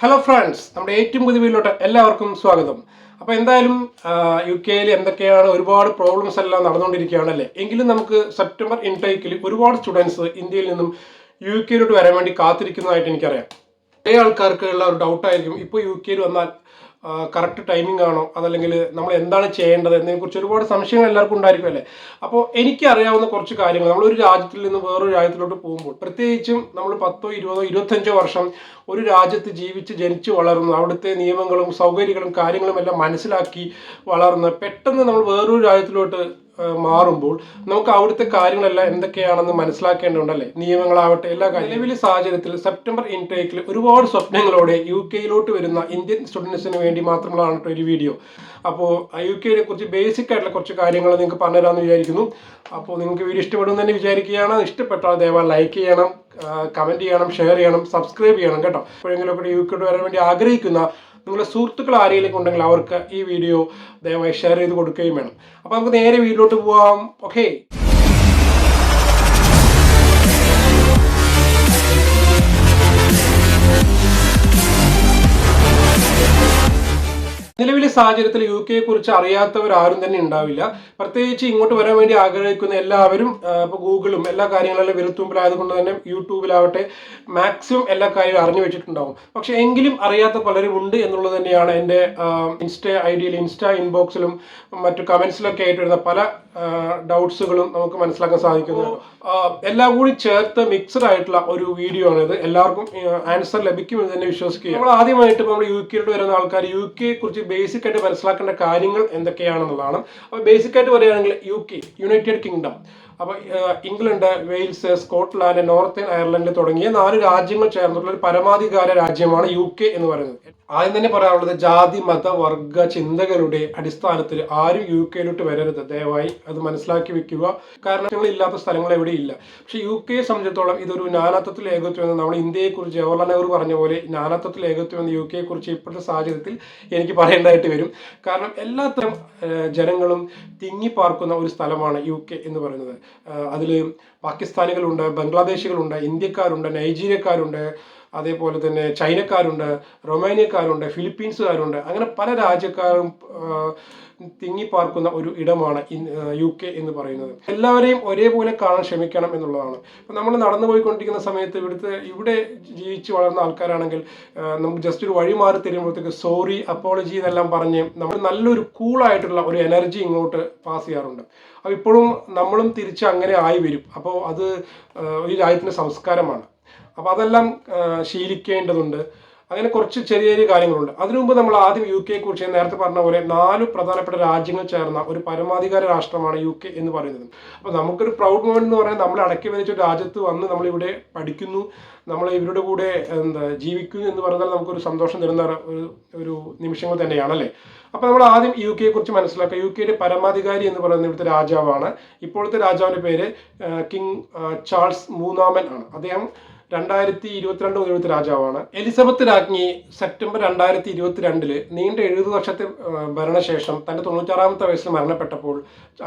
Hello friends നമ്മുടെ ഏറ്റവും പുതിയ വീട്ടിലോട്ട് എല്ലാവർക്കും സ്വാഗതം. അപ്പോൾ എന്തായാലും യു കെയിൽ എന്തൊക്കെയാണ് ഒരുപാട് പ്രോബ്ലംസ് എല്ലാം നടന്നുകൊണ്ടിരിക്കുകയാണ് അല്ലേ? എങ്കിലും നമുക്ക് സെപ്റ്റംബർ ഇൻടേക്കിൽ ഒരുപാട് സ്റ്റുഡൻസ് ഇന്ത്യയിൽ നിന്നും യു കെയിലോട്ട് വരാൻ വേണ്ടി കാത്തിരിക്കുന്നതായിട്ട് എനിക്കറിയാം. കുറേ ആൾക്കാർക്ക് ഉള്ള ഒരു ഡൗട്ടായിരിക്കും ഇപ്പോൾ യു കെയിൽ വന്നാൽ കറക്റ്റ് ടൈമിംഗ് ആണോ? അതല്ലെങ്കിൽ നമ്മൾ എന്താണ് ചെയ്യേണ്ടത് എന്നതിനെക്കുറിച്ച് ഒരുപാട് സംശയങ്ങൾ എല്ലാവർക്കും ഉണ്ടായിരിക്കും അല്ലേ? അപ്പോൾ എനിക്ക് അറിയാവുന്ന കുറച്ച് കാര്യങ്ങൾ. നമ്മൾ ഒരു രാജ്യത്തിൽ നിന്ന് വേറൊരു രാജ്യത്തിലോട്ട് പോകുമ്പോൾ പ്രത്യേകിച്ചും നമ്മൾ പത്തോ ഇരുപതോ ഇരുപത്തഞ്ചോ വർഷം ഒരു രാജ്യത്ത് ജീവിച്ച് ജനിച്ച് വളർന്ന് അവിടുത്തെ നിയമങ്ങളും സൗകര്യങ്ങളും കാര്യങ്ങളും എല്ലാം മനസ്സിലാക്കി വളർന്ന് പെട്ടെന്ന് നമ്മൾ വേറൊരു രാജ്യത്തിലോട്ട് മാറുമ്പോൾ നമുക്ക് അവിടുത്തെ കാര്യങ്ങളെല്ലാം എന്തൊക്കെയാണെന്ന് മനസ്സിലാക്കേണ്ടതുണ്ടല്ലേ? നിയമങ്ങളാവട്ടെ എല്ലാ കാര്യം നിലവിലെ സാഹചര്യത്തിൽ സെപ്റ്റംബർ ഇൻടേക്കിൽ ഒരുപാട് സ്വപ്നങ്ങളോടെ യു കെയിലോട്ട് വരുന്ന ഇന്ത്യൻ സ്റ്റുഡൻസിന് വേണ്ടി മാത്രമുള്ളതാണ് കേട്ടോ ഒരു വീഡിയോ അപ്പോൾ യു കെയെ കുറിച്ച് ബേസിക് ആയിട്ടുള്ള കുറച്ച് കാര്യങ്ങൾ നിങ്ങൾക്ക് പറഞ്ഞുതരാമെന്ന് വിചാരിക്കുന്നു. അപ്പോൾ നിങ്ങൾക്ക് വീഡിയോ ഇഷ്ടപ്പെടും തന്നെ വിചാരിക്കുകയാണ്. ഇഷ്ടപ്പെട്ടാൽ ദയവായി ലൈക്ക് ചെയ്യണം കമന്റ് ചെയ്യണം ഷെയർ ചെയ്യണം സബ്സ്ക്രൈബ് ചെയ്യണം കേട്ടോ. എപ്പോഴെങ്കിലും ഒക്കെ യു കെയോട്ട് വരാൻ വേണ്ടി ആഗ്രഹിക്കുന്ന നിങ്ങളുടെ സുഹൃത്തുക്കൾ ആരെങ്കിലും ഉണ്ടെങ്കിൽ അവർക്ക് ഈ വീഡിയോ ദയവായി ഷെയർ ചെയ്ത് കൊടുക്കുകയും വേണം. അപ്പോൾ നമുക്ക് നേരെ വീട്ടിലോട്ട് പോവാം. ഓക്കെ നിലവിലെ സാഹചര്യത്തിൽ യു കെയെ കുറിച്ച് അറിയാത്തവർ ആരും തന്നെ ഉണ്ടാവില്ല. പ്രത്യേകിച്ച് ഇങ്ങോട്ട് വരാൻ വേണ്ടി ആഗ്രഹിക്കുന്ന എല്ലാവരും ഇപ്പോൾ ഗൂഗിളും എല്ലാ കാര്യങ്ങളെല്ലാം വിരത്തുമ്പിലായതുകൊണ്ട് തന്നെ യൂട്യൂബിലാവട്ടെ മാക്സിമം എല്ലാ കാര്യവും അറിഞ്ഞു വെച്ചിട്ടുണ്ടാവും. പക്ഷെ എങ്കിലും അറിയാത്ത പലരും ഉണ്ട് എന്നുള്ളത് തന്നെയാണ് എന്റെ ഇൻസ്റ്റ ഐ ഡിയിൽ ഇൻസ്റ്റ ഇൻബോക്സിലും മറ്റു കമൻസിലൊക്കെ ആയിട്ട് വരുന്ന പല ഡൗട്ട്സുകളും നമുക്ക് മനസ്സിലാക്കാൻ സാധിക്കുന്നു. എല്ലാം കൂടി ചേർത്ത് മിക്സഡ് ആയിട്ടുള്ള ഒരു വീഡിയോ ആണിത്. എല്ലാവർക്കും ആൻസർ ലഭിക്കുമെന്ന് തന്നെ വിശ്വസിക്കുക നമ്മൾ ആദ്യമായിട്ട് നമ്മൾ യു കെയിലോട്ട് വരുന്ന ആൾക്കാർ യു കെയെ കുറിച്ച് ബേസിക് ആയിട്ട് മനസ്സിലാക്കേണ്ട കാര്യങ്ങൾ എന്തൊക്കെയാണെന്നുള്ളതാണ്. അപ്പോൾ ബേസിക് പറയുകയാണെങ്കിൽ യു കെ യുണൈറ്റഡ് കിങ്ഡം അപ്പോൾ England Wales Scotland Northern Ireland തുടങ്ങിയ നാല് രാജ്യങ്ങൾ ചേർന്നിട്ടുള്ള ഒരു പരമാധികാര രാജ്യമാണ് യു കെ എന്ന് പറയുന്നത്. ആദ്യം തന്നെ പറയാനുള്ളത് ജാതി മത വർഗ ചിന്തകളുടെ അടിസ്ഥാനത്തിൽ ആരും യു കെയിലോട്ട് വരരുത്. ദയവായി അത് മനസ്സിലാക്കി വെക്കുക. കാരണം ഇല്ലാത്ത സ്ഥലങ്ങൾ എവിടെയില്ല പക്ഷെ യു കെയെ സംബന്ധിച്ചിടത്തോളം ഇതൊരു നാനാത്വത്തിൽ ഏകത്വം എന്ന് നമ്മൾ ഇന്ത്യയെക്കുറിച്ച് ജവഹർലാൽ നെഹ്റു പറഞ്ഞ പോലെ നാനാത്വത്തിൽ ഏകത്വം എന്ന് യു കെയെ കുറിച്ച് ഇപ്പോഴത്തെ സാഹചര്യത്തിൽ എനിക്ക് പറയേണ്ടതായിട്ട് വരും. കാരണം എല്ലാത്തരം ജനങ്ങളും തിങ്ങിപ്പാർക്കുന്ന ഒരു സ്ഥലമാണ് യു കെ എന്ന് പറയുന്നത്. അതിൽ പാകിസ്ഥാനികളുണ്ട് ബംഗ്ലാദേശികളുണ്ട് ഇന്ത്യക്കാരുണ്ട് നൈജീരിയക്കാരുണ്ട് അതേപോലെ തന്നെ ചൈനക്കാരുണ്ട് റൊമാനിയക്കാരുണ്ട് ഫിലിപ്പീൻസുകാരുണ്ട്. അങ്ങനെ പല രാജ്യക്കാരും തിങ്ങി തിങ്ങിപ്പാർക്കുന്ന ഒരു ഇടമാണ് യു കെ എന്ന് പറയുന്നത്. എല്ലാവരെയും ഒരേപോലെ കാണാൻ ശ്രമിക്കണം എന്നുള്ളതാണ്. ഇപ്പം നമ്മൾ നടന്നു പോയിക്കൊണ്ടിരിക്കുന്ന സമയത്ത് ഇവിടുത്തെ ഇവിടെ ജീവിച്ച് വളർന്ന ആൾക്കാരാണെങ്കിൽ നമുക്ക് ജസ്റ്റ് ഒരു വഴി മാറി തരുമ്പോഴത്തേക്ക് സോറി അപ്പോളജി എന്നെല്ലാം പറഞ്ഞ് നമ്മൾ നല്ലൊരു കൂളായിട്ടുള്ള ഒരു എനർജി ഇങ്ങോട്ട് പാസ് ചെയ്യാറുണ്ട്. അപ്പോൾ ഇപ്പോഴും നമ്മളും തിരിച്ച് അങ്ങനെ ആയി വരും. അപ്പോൾ അത് ഒരു രാജ്യത്തിന്റെ സംസ്കാരമാണ്. അപ്പോൾ അതെല്ലാം ശീലിക്കേണ്ടതുണ്ട്. അങ്ങനെ കുറച്ച് ചെറിയ ചെറിയ കാര്യങ്ങളുണ്ട്. അതിനു മുമ്പ് നമ്മൾ ആദ്യം യു കെയെ കുറിച്ച് നേരത്തെ പറഞ്ഞ പോലെ നാല് പ്രധാനപ്പെട്ട രാജ്യങ്ങൾ ചേർന്ന ഒരു പരമാധികാര രാഷ്ട്രമാണ് യു കെ എന്ന് പറയുന്നത്. അപ്പോൾ നമുക്കൊരു പ്രൗഡ് മോമെന്റ് എന്ന് പറയാൻ നമ്മൾ അടക്കി വരച്ച ഒരു രാജ്യത്ത് വന്ന് നമ്മൾ ഇവിടെ പഠിക്കുന്നു നമ്മൾ ഇവരുടെ കൂടെ എന്താ ജീവിക്കുന്നു എന്ന് പറഞ്ഞാൽ നമുക്കൊരു സന്തോഷം തരുന്ന ഒരു ഒരു നിമിഷങ്ങൾ തന്നെയാണല്ലേ? അപ്പോൾ നമ്മൾ ആദ്യം യു കെയെ കുറിച്ച് മനസ്സിലാക്കുക. യു കെയുടെ പരമാധികാരി എന്ന് പറയുന്ന ഇവിടുത്തെ രാജാവാണ്. ഇപ്പോഴത്തെ രാജാവിന്റെ പേര് കിങ് ചാൾസ് മൂന്നാമൻ ആണ്. അദ്ദേഹം രണ്ടായിരത്തി ഇരുപത്തിരണ്ട് മുതൽ രാജാവാണ്. എലിസബത്ത് രാജ്ഞി സെപ്റ്റംബർ രണ്ടായിരത്തി ഇരുപത്തിരണ്ടിൽ നീണ്ട എഴുപത് വർഷത്തെ ഭരണശേഷം തന്റെ തൊണ്ണൂറ്റാറാമത്തെ വയസ്സിൽ മരണപ്പെട്ടപ്പോൾ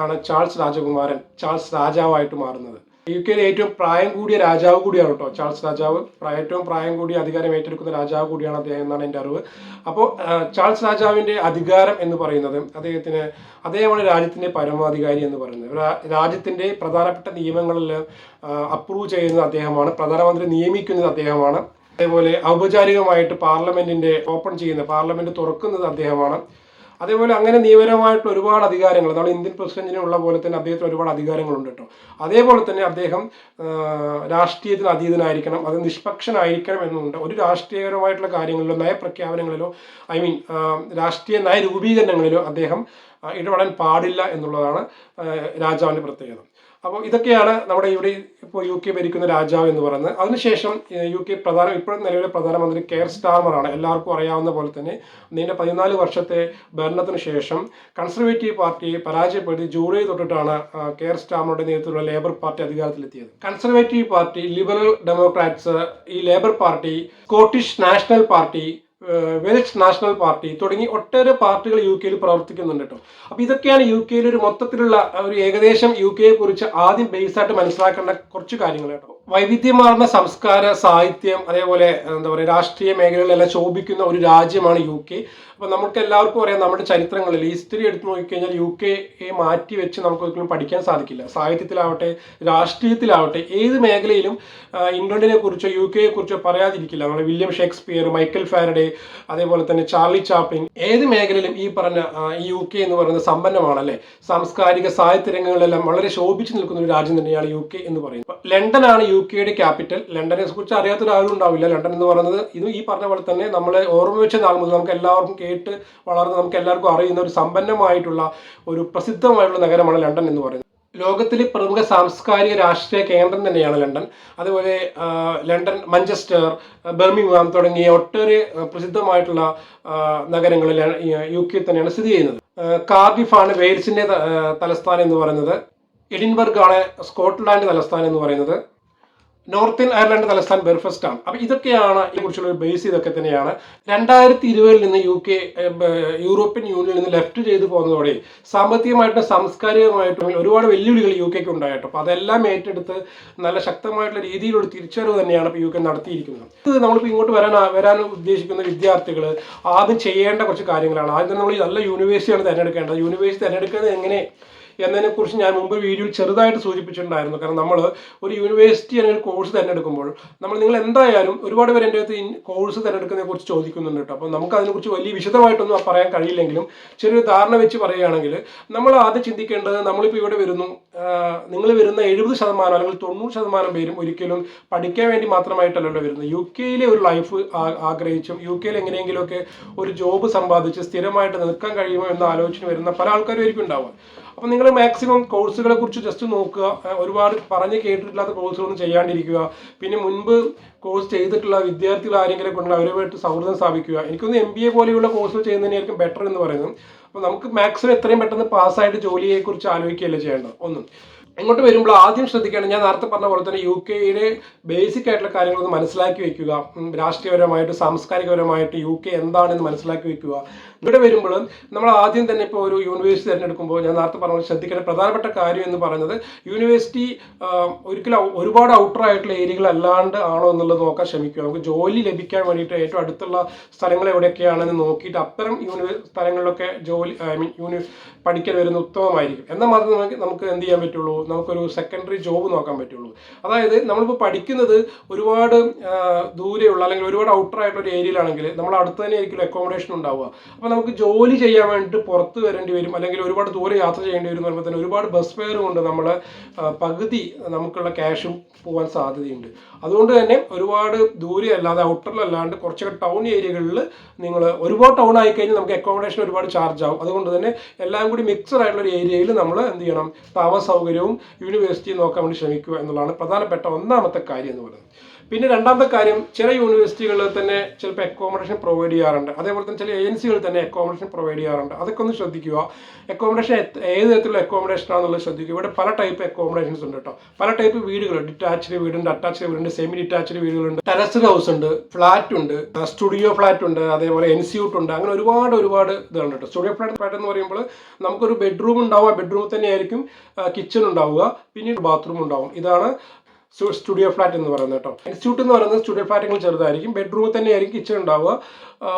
ആണ് ചാൾസ് രാജകുമാരൻ ചാൾസ് രാജാവായിട്ട് മാറുന്നത്. യു കെയിലെ ഏറ്റവും പ്രായം കൂടിയ രാജാവ് കൂടിയാണ് കേട്ടോ ചാൾസ് രാജാവ്. ഏറ്റവും പ്രായം കൂടിയ അധികാരം ഏറ്റെടുക്കുന്ന രാജാവ് കൂടിയാണ് അദ്ദേഹം എന്നാണ് എന്റെ അറിവ്. അപ്പോൾ ചാൾസ് രാജാവിന്റെ അധികാരം എന്ന് പറയുന്നത് അദ്ദേഹത്തിന് അദ്ദേഹമാണ് രാജ്യത്തിന്റെ പരമാധികാരി എന്ന് പറയുന്നത്. രാജ്യത്തിന്റെ പ്രധാനപ്പെട്ട നിയമങ്ങളിൽ അപ്രൂവ് ചെയ്യുന്നത് അദ്ദേഹമാണ് പ്രധാനമന്ത്രി നിയമിക്കുന്നത് അദ്ദേഹമാണ്. അതേപോലെ ഔപചാരികമായിട്ട് പാർലമെന്റിന്റെ ഓപ്പൺ ചെയ്യുന്ന പാർലമെന്റ് തുറക്കുന്നത് അദ്ദേഹമാണ്. അതേപോലെ അങ്ങനെ നിയമപരമായിട്ടുള്ള ഒരുപാട് അധികാരങ്ങൾ നമ്മൾ ഇന്ത്യൻ പ്രസിഡന്റിന് ഉള്ള പോലെ തന്നെ അദ്ദേഹത്തിന് ഒരുപാട് അധികാരങ്ങളുണ്ട് കേട്ടോ. അതേപോലെ തന്നെ അദ്ദേഹം രാഷ്ട്രീയത്തിന് അതീതനായിരിക്കണം അത് നിഷ്പക്ഷനായിരിക്കണം എന്നുണ്ട്. ഒരു രാഷ്ട്രീയപരമായിട്ടുള്ള കാര്യങ്ങളിലോ നയപ്രഖ്യാപനങ്ങളിലോ ഐ മീൻ രാഷ്ട്രീയ നയ രൂപീകരണങ്ങളിലോ അദ്ദേഹം ഇടപെടാൻ പാടില്ല എന്നുള്ളതാണ് രാജാവിന്റെ പ്രത്യേകത. അപ്പോൾ ഇതൊക്കെയാണ് നമ്മുടെ ഇവിടെ ഇപ്പോൾ യു കെ ഭരിക്കുന്ന രാജാവ് എന്ന് പറയുന്നത്. അതിനുശേഷം യു കെ പ്രധാന ഇപ്പോഴും നിലവിലെ പ്രധാനമന്ത്രി കെയർ സ്റ്റാമറാണ്. എല്ലാവർക്കും അറിയാവുന്ന പോലെ തന്നെ നീണ്ട പതിനാല് വർഷത്തെ ഭരണത്തിന് ശേഷം കൺസർവേറ്റീവ് പാർട്ടിയെ പരാജയപ്പെടുത്തി ജൂലൈ തൊട്ടിട്ടാണ് കെയർ സ്റ്റാമറുടെ നേതൃത്വത്തിലുള്ള ലേബർ പാർട്ടി അധികാരത്തിലെത്തിയത്. കൺസർവേറ്റീവ് പാർട്ടി ലിബറൽ ഡെമോക്രാറ്റ്സ് ഈ Labour Party Scottish National Party Welsh National Party തുടങ്ങി ഒട്ടേറെ പാർട്ടികൾ യു കെയിൽ പ്രവർത്തിക്കുന്നുണ്ട് കേട്ടോ അപ്പോൾ ഇതൊക്കെയാണ് യു കെയിൽ ഒരു മൊത്തത്തിലുള്ള ഒരു ഏകദേശം യു കെയെ കുറിച്ച് ആദ്യം ബേസ് ആയിട്ട് മനസ്സിലാക്കേണ്ട കുറച്ച് കാര്യങ്ങൾ കേട്ടോ വൈവിധ്യമാർന്ന സംസ്കാര സാഹിത്യം അതേപോലെ എന്താ പറയുക രാഷ്ട്രീയ മേഖലകളിലെല്ലാം ശോഭിക്കുന്ന ഒരു രാജ്യമാണ് യു കെ. അപ്പോൾ നമുക്ക് എല്ലാവർക്കും അറിയാം നമ്മുടെ ചരിത്രങ്ങളിൽ ഹിസ്റ്ററി എടുത്ത് നോക്കിക്കഴിഞ്ഞാൽ യു കെ മാറ്റി വെച്ച് നമുക്ക് ഒരിക്കലും പഠിക്കാൻ സാധിക്കില്ല. സാഹിത്യത്തിലാവട്ടെ രാഷ്ട്രീയത്തിലാവട്ടെ ഏത് മേഖലയിലും ഇംഗ്ലണ്ടിനെ കുറിച്ചോ യു കെയെ കുറിച്ചോ പറയാതിരിക്കില്ല. നമ്മുടെ വില്യം ഷേക്സ്പിയർ മൈക്കൽ ഫാരഡേ അതേപോലെ തന്നെ ചാർലി ചാപ്ലിൻ ഏത് മേഖലയിലും ഈ പറഞ്ഞ ഈ യു കെ എന്ന് പറയുന്നത് സമ്പന്നമാണല്ലേ? സാംസ്കാരിക സാഹിത്യ രംഗങ്ങളിലെല്ലാം വളരെ ശോഭിച്ചു നിൽക്കുന്ന ഒരു രാജ്യം തന്നെയാണ് യു കെ എന്ന് പറയുന്നത്. ലണ്ടൻ ആണ് യു കെയുടെ ക്യാപിറ്റൽ. ലണ്ടനെ കുറിച്ച് അറിയാത്തൊരാളും ഉണ്ടാവില്ല. ലണ്ടൻ എന്ന് പറയുന്നത് ഇത് ഈ പറഞ്ഞ പോലെ തന്നെ നമ്മളെ ഓർമ്മ വെച്ച നാൾ മുതൽ നമുക്ക് എല്ലാവർക്കും കേട്ട് വളർന്ന് നമുക്ക് എല്ലാവർക്കും അറിയുന്ന ഒരു സമ്പന്നമായിട്ടുള്ള ഒരു പ്രസിദ്ധമായിട്ടുള്ള നഗരമാണ് ലണ്ടൻ എന്ന് പറയുന്നത്. ലോകത്തിലെ പ്രമുഖ സാംസ്കാരിക രാഷ്ട്രീയ കേന്ദ്രം തന്നെയാണ് ലണ്ടൻ. അതുപോലെ ലണ്ടൻ മഞ്ചസ്റ്റർ ബെർമിംഗ്ഹാം തുടങ്ങിയ ഒട്ടേറെ പ്രസിദ്ധമായിട്ടുള്ള നഗരങ്ങളിൽ യു കെ തന്നെയാണ് സ്ഥിതി ചെയ്യുന്നത്. കാർഡിഫാണ് വെയിൽസിന്റെ തലസ്ഥാനം എന്ന് പറയുന്നത്. എഡിൻബർഗ് ആണ് സ്കോട്ട്ലാൻഡ് തലസ്ഥാനം എന്ന് പറയുന്നത്. നോർത്തേൺ അയർലൻഡ് തലസ്ഥാനം ബെർഫസ്റ്റ് ആണ് അപ്പൊ ഇതൊക്കെയാണ് ഇതിനെക്കുറിച്ചുള്ള ഒരു ബേസ് ഇതൊക്കെ തന്നെയാണ്. രണ്ടായിരത്തി ഇരുപതിൽ നിന്ന് യു കെ യൂറോപ്യൻ യൂണിയനിൽ നിന്ന് ലെഫ്റ്റ് ചെയ്തു പോകുന്നതോടെ സാമ്പത്തികമായിട്ടും സാംസ്കാരികമായിട്ടും ഒരുപാട് വെല്ലുവിളികൾ യു കെക്ക് ഉണ്ടായിട്ടോ അപ്പൊ അതെല്ലാം ഏറ്റെടുത്ത് നല്ല ശക്തമായിട്ടുള്ള രീതിയിലൊരു തിരിച്ചറിവ് തന്നെയാണ് ഇപ്പോൾ യു കെ നടത്തിയിരിക്കുന്നത്. ഇത് നമ്മളിപ്പോൾ ഇങ്ങോട്ട് വരാൻ വരാൻ ഉദ്ദേശിക്കുന്ന വിദ്യാർത്ഥികൾ ആദ്യം ചെയ്യേണ്ട കുറച്ച് കാര്യങ്ങളാണ്. ആദ്യം നമ്മൾ നല്ല യൂണിവേഴ്സിറ്റിയാണ് തിരഞ്ഞെടുക്കേണ്ടത്. യൂണിവേഴ്സിറ്റി തിരഞ്ഞെടുക്കുന്നത് എങ്ങനെ? എന്നതിനെ കുറിച്ച് ഞാൻ മുമ്പ് വീഡിയോയിൽ ചെറുതായിട്ട് സൂചിപ്പിച്ചിട്ടുണ്ടായിരുന്നു. കാരണം നമ്മൾ ഒരു യൂണിവേഴ്സിറ്റി അല്ലെങ്കിൽ കോഴ്സ് തിരഞ്ഞെടുക്കുമ്പോൾ നമ്മൾ നിങ്ങൾ എന്തായാലും ഒരുപാട് പേര് എന്റെ അടുത്ത് കോഴ്സ് തിരഞ്ഞെടുക്കുന്നതിനെ കുറിച്ച് ചോദിക്കുന്നുണ്ട് കേട്ടോ. അപ്പോൾ നമുക്ക് അതിനെക്കുറിച്ച് വലിയ വിശദമായിട്ടൊന്നും പറയാൻ കഴിയില്ലെങ്കിലും ചെറിയൊരു ധാരണ വെച്ച് പറയുകയാണെങ്കിൽ നമ്മൾ ആദ്യം ചിന്തിക്കേണ്ടത് നമ്മളിപ്പോൾ ഇവിടെ വരുന്നു. നിങ്ങൾ വരുന്ന എഴുപത് ശതമാനം അല്ലെങ്കിൽ തൊണ്ണൂറ് ശതമാനം പേരും ഒരിക്കലും പഠിക്കാൻ വേണ്ടി മാത്രമായിട്ടല്ലല്ലോ വരുന്നത്. യു കെയിലെ ഒരു ലൈഫ് ആഗ്രഹിച്ചും യു കെയിൽ എങ്ങനെയെങ്കിലുമൊക്കെ ഒരു ജോബ് സമ്പാദിച്ച് സ്ഥിരമായിട്ട് നിൽക്കാൻ കഴിയുമോ എന്ന ആലോചന വരുന്ന പല ആൾക്കാരും ആയിരിക്കും ഉണ്ടാവുക. അപ്പോൾ നിങ്ങൾ മാക്സിമം കോഴ്സുകളെ കുറിച്ച് ജസ്റ്റ് നോക്കുക. ഒരുപാട് പറഞ്ഞ് കേട്ടിട്ടില്ലാത്ത കോഴ്സുകളൊന്നും ചെയ്യാണ്ടിരിക്കുക. പിന്നെ മുൻപ് കോഴ്സ് ചെയ്തിട്ടുള്ള വിദ്യാർത്ഥികൾ ആരെങ്കിലും കൊണ്ട് അവരുമായിട്ട് സൗഹൃദം സ്ഥാപിക്കുക. എനിക്കൊന്ന് എം ബി എ പോലെയുള്ള കോഴ്സുകൾ ചെയ്യുന്നതിനായിരിക്കും ബെറ്റർ എന്ന് പറയുന്നത്. അപ്പോൾ നമുക്ക് മാക്സിമം എത്രയും പെട്ടെന്ന് പാസ്സായിട്ട് ജോലിയെക്കുറിച്ച് ആലോചിക്കുകയല്ലേ ചെയ്യേണ്ടത്? ഒന്നും. ഇങ്ങോട്ട് വരുമ്പോൾ ആദ്യം ശ്രദ്ധിക്കണം ഞാൻ നേരത്തെ പറഞ്ഞ പോലെ തന്നെ യു കെയുടെ ബേസിക് ആയിട്ടുള്ള കാര്യങ്ങളൊന്ന് മനസ്സിലാക്കി വെക്കുക. രാഷ്ട്രീയപരമായിട്ട് സാംസ്കാരികപരമായിട്ട് യു കെ എന്താണെന്ന് മനസ്സിലാക്കി വെക്കുക. ഇവിടെ വരുമ്പോൾ നമ്മൾ ആദ്യം തന്നെ ഇപ്പോൾ ഒരു യൂണിവേഴ്സിറ്റി തിരഞ്ഞെടുക്കുമ്പോൾ ഞാൻ നേരത്തെ പറഞ്ഞ പോലെ ശ്രദ്ധിക്കേണ്ട പ്രധാനപ്പെട്ട കാര്യം എന്ന് പറയുന്നത് യൂണിവേഴ്സിറ്റി ഒരിക്കലും ഒരുപാട് ഔട്ടർ ആയിട്ടുള്ള ഏരിയകൾ അല്ലാണ്ട് ആണോ എന്നുള്ളത് നോക്കാൻ ശ്രമിക്കുക. നമുക്ക് ജോലി ലഭിക്കാൻ വേണ്ടിയിട്ട് ഏറ്റവും അടുത്തുള്ള സ്ഥലങ്ങൾ എവിടെയൊക്കെയാണെന്ന് നോക്കിയിട്ട് അത്തരം യൂണിവേഴ്സ് സ്ഥലങ്ങളിലൊക്കെ ജോലി ഐ മീൻ യൂണിവേഴ്സ് പഠിക്കാൻ വരുന്ന ഉത്തമമായിരിക്കും. എന്നാൽ മാത്രമേ നമുക്ക് എന്ത് ചെയ്യാൻ പറ്റുള്ളൂ? നമുക്കൊരു സെക്കൻഡറി ജോബ് നോക്കാൻ പറ്റുള്ളൂ. അതായത് നമ്മളിപ്പോൾ പഠിക്കുന്നത് ഒരുപാട് ദൂരെയുള്ള അല്ലെങ്കിൽ ഒരുപാട് ഔട്ടർ ആയിട്ടുള്ള ഒരു ഏരിയയിലാണെങ്കിൽ നമ്മൾ അടുത്ത് തന്നെ ആയിരിക്കും അക്കോമഡേഷൻ ഉണ്ടാവുക. അപ്പോൾ നമുക്ക് ജോലി ചെയ്യാൻ വേണ്ടിയിട്ട് പുറത്ത് വരേണ്ടി വരും അല്ലെങ്കിൽ ഒരുപാട് ദൂരെ യാത്ര ചെയ്യേണ്ടി വരും എന്ന് പറയുമ്പോൾ തന്നെ ഒരുപാട് ബസ് ഫെയർ കൊണ്ട് നമ്മൾ പകുതി നമുക്കുള്ള ക്യാഷും പോകാൻ സാധ്യതയുണ്ട്. അതുകൊണ്ട് തന്നെ ഒരുപാട് ദൂരെ അല്ലാതെ ഔട്ടറിലല്ലാണ്ട് കുറച്ചൊക്കെ ടൗൺ ഏരിയകളിൽ നിങ്ങൾ ഒരുപാട് ടൗൺ ആയി കഴിഞ്ഞാൽ നമുക്ക് അക്കോമഡേഷൻ ഒരുപാട് ചാർജ് ആവും. അതുകൊണ്ട് തന്നെ എല്ലാം കൂടി മിക്സഡ് ആയിട്ടുള്ള ഒരു ഏരിയയിൽ നമ്മൾ എന്ത് ചെയ്യണം? താമസ സൗകര്യവും യൂണിവേഴ്സിറ്റി നോക്കാൻ വേണ്ടി ശ്രമിക്കുക എന്നുള്ളതാണ് പ്രധാനപ്പെട്ട ഒന്നാമത്തെ കാര്യം എന്ന് പറയുന്നത്. പിന്നെ രണ്ടാമത്തെ കാര്യം ചില യൂണിവേഴ്സിറ്റികളിൽ തന്നെ ചിലപ്പോൾ അക്കോമഡേഷൻ പ്രൊവൈഡ് ചെയ്യാറുണ്ട്. അതേപോലെ തന്നെ ചില ഏജൻസികൾ തന്നെ അക്കോമഡേഷൻ പ്രൊവൈഡ് ചെയ്യാറുണ്ട്. അതൊക്കെ ഒന്ന് ശ്രദ്ധിക്കുക. അക്കോമഡേഷൻ ഏത് തരത്തിലുള്ള അക്കോമഡേഷൻ ആണെന്നുള്ളത് ശ്രദ്ധിക്കുക. ഇവിടെ പല ടൈപ്പ് അക്കോമഡേഷൻസ് ഉണ്ട് കേട്ടോ. പല ടൈപ്പ് വീടുകൾ ഡിറ്റാച്ച്ഡ് വീടുണ്ട് അറ്റാച്ച്ഡ് വീടുണ്ട് സെമി ഡിറ്റാച്ച്ഡ് വീടുകളുണ്ട്. ടെറസ്ഡ് ഹൗസ് ഉണ്ട് ഫ്ലാറ്റ് ഉണ്ട് സ്റ്റുഡിയോ ഫ്ലാറ്റ് ഉണ്ട് അതേപോലെ എൻസ്യൂട്ട് ഉണ്ട്. അങ്ങനെ ഒരുപാട് ഒരുപാട് ഇതുണ്ട് കേട്ടോ. സ്റ്റുഡിയോ ഫ്ലാറ്റ് എന്ന് പറയുമ്പോൾ നമുക്കൊരു ബെഡ്റൂം ഉണ്ടാവുക. ബെഡ്റൂമിൽ തന്നെയായിരിക്കും കിച്ചൺ ഉണ്ടാവുക. പിന്നീട് ബാത്റൂം ഉണ്ടാവും. ഇതാണ് സ്റ്റുഡിയോ ഫ്ലാറ്റ് എന്ന് പറയുന്നത് കേട്ടോ. ഇൻസ്റ്റിറ്റ്യൂട്ട് എന്ന് പറയുന്നത് സ്റ്റുഡിയോ ഫ്ലാറ്റുകൾ ചെറുതായിരിക്കും. ബെഡ്റൂമിൽ തന്നെ ആയിരിക്കും കിച്ചൺ ഉണ്ടാവുക.